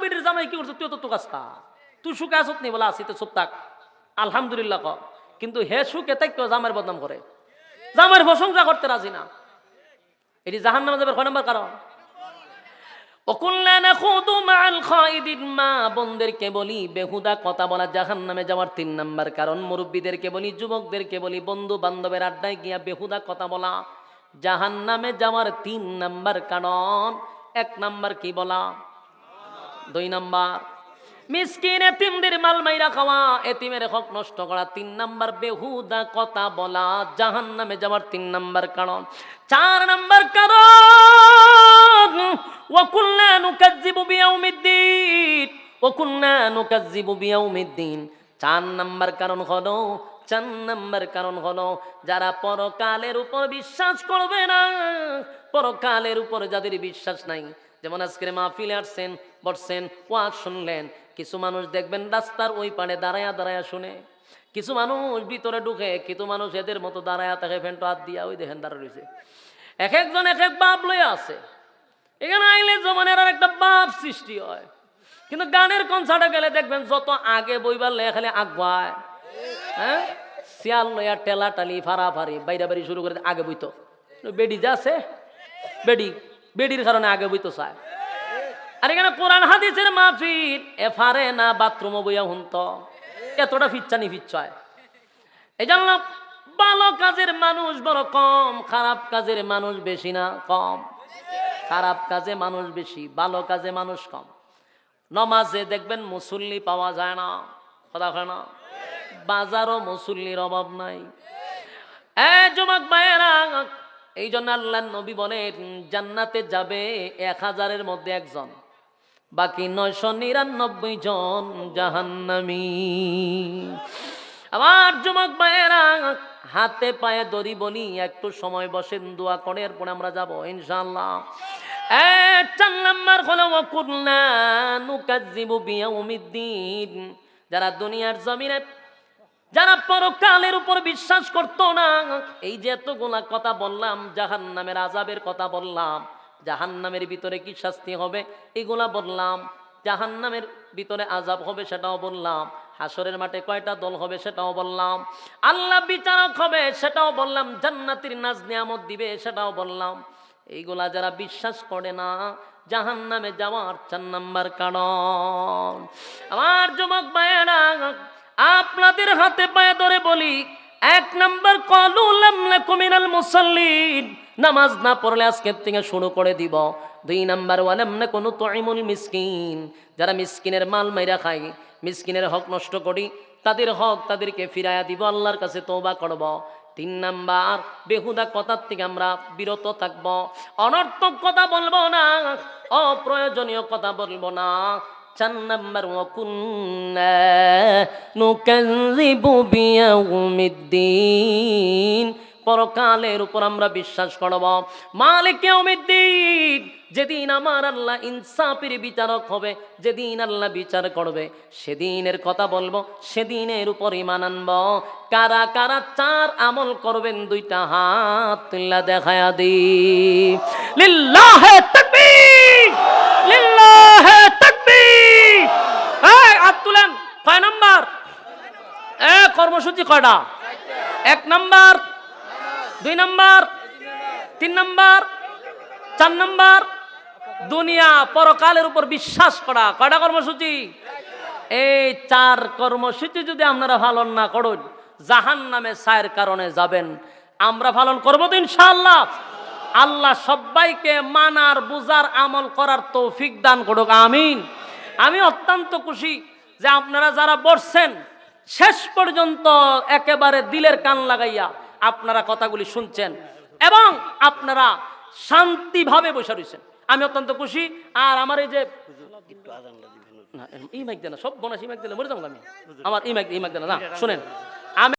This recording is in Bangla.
বেটির জামাই কি করছে? তুই তো তো কাজ খা। তুই সুখে আসত নি? বলে, আসি তো থাক। আলহামদুলিল্লাহ ক। কিন্তু হে সুখে তাই কেউ জামাইয়ের বদনাম করে। জামাইয়ের প্রশংসা করতে রাজি না। এটি জাহান নামে যাবে কয় নম্বর কারণ? বোনদেরকে বলি, বেহুদা কথা বলা জাহান নামে যাওয়ার তিন নাম্বার কারণ। মুরব্বীদেরকে বলি, যুবকদেরকে বলি বন্ধু বান্ধবের আড্ডায় গিয়া বেহুদা কথা বলা জাহান নামে যাওয়ার তিন নাম্বার কারণ। এক নাম্বার কি বলা? দুই নাম্বার, মিসকিন এতিমদের মাল মাইরা খাওয়া, এতিমের হক নষ্ট করা। তিন নাম্বার, বেহুদা কথা বলা জাহান নামে যাওয়ার তিন নাম্বার কারণ। চার নাম্বার কারণ, ওয়াকুল্লা নুকাজ্জিবু বিয়াউমিদ্দিন, ওয়াকুল্লা নুকাজ্জিবু বিয়াউমিদ্দিন। চার নাম্বার কারণ হলো, চার নাম্বার কারণ হলো, যারা পরকালের উপর বিশ্বাস করবে না, পরকালের উপর যাদের বিশ্বাস নাই যেমন আজকের মাহফিলে আসছেন, বসছেন, ওয়াজ শুনলেন, কিছু মানুষ দেখবেন রাস্তার ওই পাড়ে দাঁড়ায়া দাঁড়ায়া শুনে। কিছু মানুষ ভিতরে ঢুকে, কিছু মানুষ এদের মতো দাঁড়ায়া থাকে ফ্যানটা হাত দিয়া ওই দেখেন দাঁড়া রয়েছে। এক একজন এক এক বাপ লয়ে আছে। এখানে আইলে জমানের আর একটা বাপ সৃষ্টি হয়। কিন্তু গানের কনসার্টে গেলে দেখবেন যত আগে বইবার লেখা খালি আগুয়ায়। হ্যাঁ? শিয়াল লইয়া টেলা টালি ফাড়াফাড়ি বাইরা বাড়ি শুরু করে আগে বইতো। বেডি যা আছে, বেডি। বেডির কারণে আগে বইতো চায় আর এখানে কোরআন হাদিসের মাহফিল এফারে না বাথরুম বইয়া হুন্ত। এতটা ফিচ্ছানি ফিচ্ছায় এই জন্য ভালো কাজের মানুষ বড় কম, খারাপ কাজের মানুষ বেশি না, কম। খারাপ কাজে মানুষ বেশি, ভালো কাজে মানুষ কম। নমাজে দেখবেন মুসল্লি পাওয়া যায় না, কথা হয় না। বাজারও মুসল্লির অভাব নাই। এ যুবক ভাইয়েরা এই জন্য আল্লাহ নবী বলেন, জান্নাতে যাবে এক হাজারের মধ্যে একজন, বাকি নয়শো নিরানব্বই জন জাহান্নামী। আবার যুবক ভাইয়েরা, হাতে পায়ে দড়ি বলি একটু সময় বসেন, দোয়া করে এরপরে আমরা যাব ইনশাল্লাহ চার নাম্বার যারা দুনিয়ার জমিনে যারা পরকালের উপর বিশ্বাস করতো না, এই যে এতগুলা কথা বললাম জাহান নামের আজাবের কথা বললাম জাহান নামের ভিতরে কি শাস্তি হবে, এগুলা বললাম জাহান নামের ভিতরে আজাব হবে সেটাও বললাম হাসরের মাঠে কয়টা দল হবে সেটাও বললাম, আল্লাহ বিচারক হবে সেটাও বললাম, জান্নাতির নাজ নিয়ামত দিবে সেটাও বললাম, এইগুলা যারা বিশ্বাস করে না জাহান নামে যাওয়ার চার নাম্বার কারণ। আমার যুবক ভাইয়েরা আপনাদের হাতে পায়ে ধরে বলি, এক নম্বর কলুলাম কুমিনাল নামাজ না পড়লে আজকের থেকে শুরু করে দিব। দুই নাম্বার ওয়ালাম না কোনো তৈমুল মিসকিন। যারা মিসকিনের মাল মাইরা খায়, মিসকিনের হক নষ্ট করি, তাদের হক তাদেরকে ফিরাইয়া দিব, আল্লাহর কাছে তৌবা করব। তিন নাম্বার, বেহুদা কথার থেকে আমরা বিরত থাকব। অনর্থক কথা বলব না, অপ্রয়োজনীয় কথা বলব না। পরকালের উপর আমরা বিশ্বাস করব। মালিক ইয়াউমিদ্দিন, যেদিন আমার আল্লাহ ইনসাফের বিচারক হবে, যেদিন আল্লাহ বিচার করবে, সেদিনের কথা বলব, সেদিনের উপর ইমান আনব। কারা কারা চার আমল করবেন, দুইটা হাত দেখায়া দি তাকবীর লিল্লাহে তাকবীর এই হাত তুলেন কয় নাম্বার এ কর্মসূচি কয়টা? এক নাম্বার, দুই নাম্বার, তিন নাম্বার, চার নাম্বার? দুনিয়া পরকালের উপর বিশ্বাস করা। কয়টা কর্মসূচি? এই চার কর্মসূচি যদি আপনারা পালন না করুন জাহান নামে সায়ের কারণে যাবেন। আমরা পালন করব তো ইনশাআল্লাহ। আল্লাহ সবাইকে মানার বুজার আমল করার তৌফিক দান করুক। আমিন। আমি অত্যন্ত খুশি যে আপনারা যারা বসছেন শেষ পর্যন্ত একেবারে দিলের কান লাগাইয়া আপনারা কথাগুলি শুনছেন এবং আপনারা শান্তিভাবে বসে রয়েছেন আমি অত্যন্ত খুশি। আর আমার এই যে না, দেনা সব বোনাস ইমাইক দিলে মরে যাব আমি। আমার ইমাইক ইমাইক দেন না শুনেন। আমি